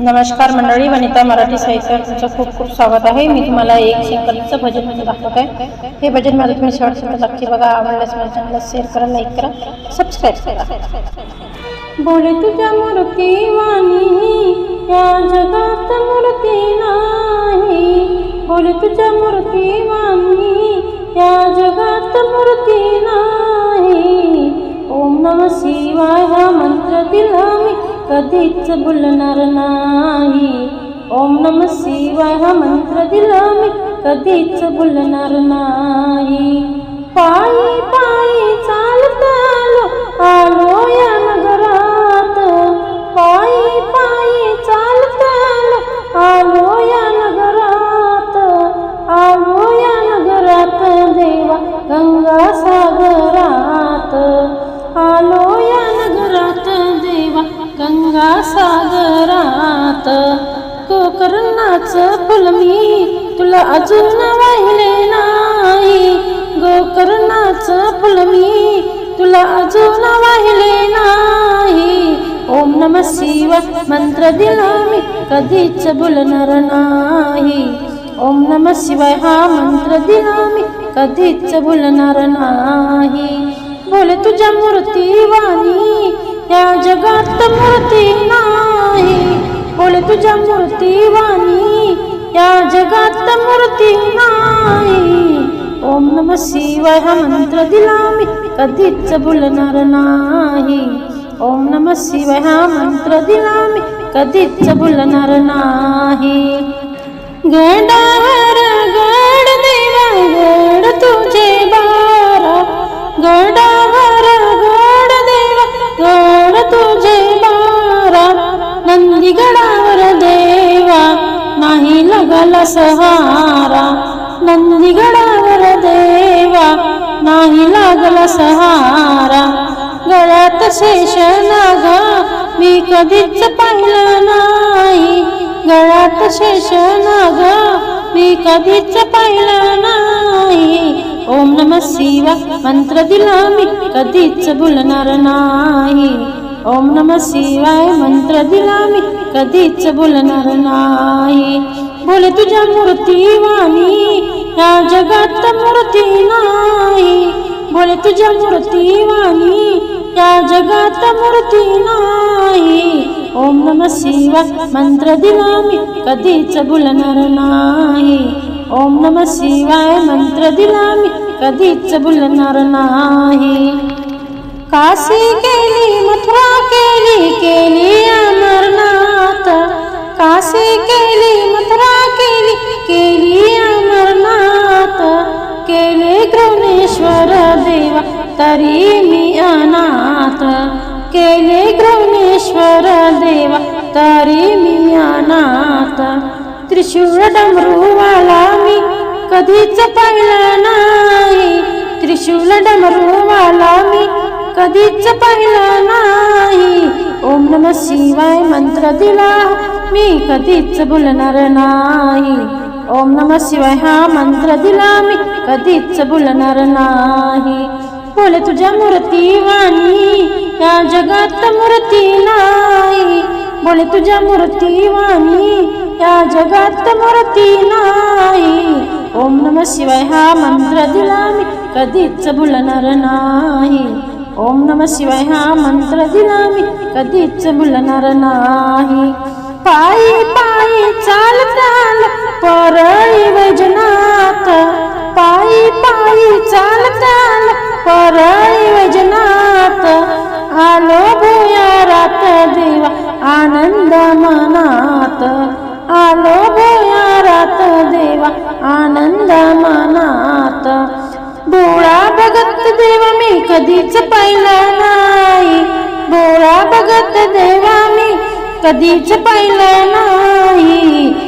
नमस्कार मंडळी वनिता मराठी साहित्यावर तुमचं खूप खूप स्वागत आहे. मी तुम्हाला एक शंकरचं भजन म्हणजे दाखवत आहे हे भजन माझं तुम्ही शेवटपर्यंत नक्की बघा. आवडल्यास माझ्या चॅनलला शेअर करा लाईक करा सबस्क्राईब करा. बोले तुझ्या मूर्ती वाणी या जगात मूर्ती नाही. बोले तुझ्या मूर्ती वाणी या जगात मूर्ती नाही. ओम नम शिवाय हा मंत्र दिला कधीच भुलणार नाही. ओम नम शिवाय हा मंत्र दिला मी. कधीच भुलणार नाही. गोकर्णाचं फुल मी तुला अजून वाहिले नाही. गोकर्णाच फुल मी तुला अजून वाहिले नाही. ओम नम शिव मंत्र दिला मी कधीच बोलणार नाही. ओम नम शिवाय हा मंत्र दिला मी कधीच बोलणार नाही. बोल तुझ्या मूर्ती वाणी या जगात मूर्ती नाही. बोले तुझ्या मूर्ती वाणी या जगात मूर्ती नाही. ओम नम शिवाय हा मंत्र दिला मी कधीच बोलणार नाही. ओम नम शिवाय हा मंत्र दिला मी कधीच बोलणार नाही. गडावर मला सहारा नंदीगडावर देवा नाही लागला सहारा गळ्यात शेष नागा मी कधीच पाहिलं नाही गळ्यात शेष नागा मी कधीच पाहिलं नाही ओम नम शिवा मंत्र दिला मी कधीच बोलणार नाही ओम नम शिवाय मंत्र दिला मी कधीच बोलणार नाही तुझ्या मूर्तीवाणी या जगात मूर्ती नाही. बोले तुझ्या मूर्तीवाणी या जगात मूर्ती नाही. ओम नम शिवा मंत्र दिला मी कधीच बोलणार नाही. ओम नम शिवाय मंत्र दिला मी कधीच बोलणार नाही. काशी केली मथुरा केली केली अमरनाथ. गृणेश्वर देवा तरी मी अनाथ. केले गृणेश्वर देवा तरी मी अनाथ. त्रिशूळ डमरूवाला मी कधीच पाहिलं नाही. त्रिशूल डमरूवाला मी कधीच पाहिलं नाही. ओम नम शिवाय मंत्र दिला मी कधीच बोलणार नाही. ओम नम शिवाय हा मंत्र दिला मी. कधीच बोलणार नाही. बोल तुझ्या मूर्ती वाणी या जगात मूर्ती नाही. बोल तुझ्या मूर्ती वाणी या जगात मूर्ती नाही. ओम नम शिवाय हा मंत्र दिला मी. कधीच बोलणार नाही. ओम नम शिवाय हा मंत्र दिला मी. कधीच बोलणार नाही. पायी पायी चालताना परळी पायी पायी चालताल परळी वैजनाथ आलो भुयारात देवा आनंद मनात. आलो भुयारात देवा आनंद मनात. डोळा भगत देवा मी कधीच पाहिला नाही. भोळा भगत देवा मी कधीच पाहिला नाही.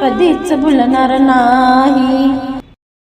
कधीच भुलणार नाही.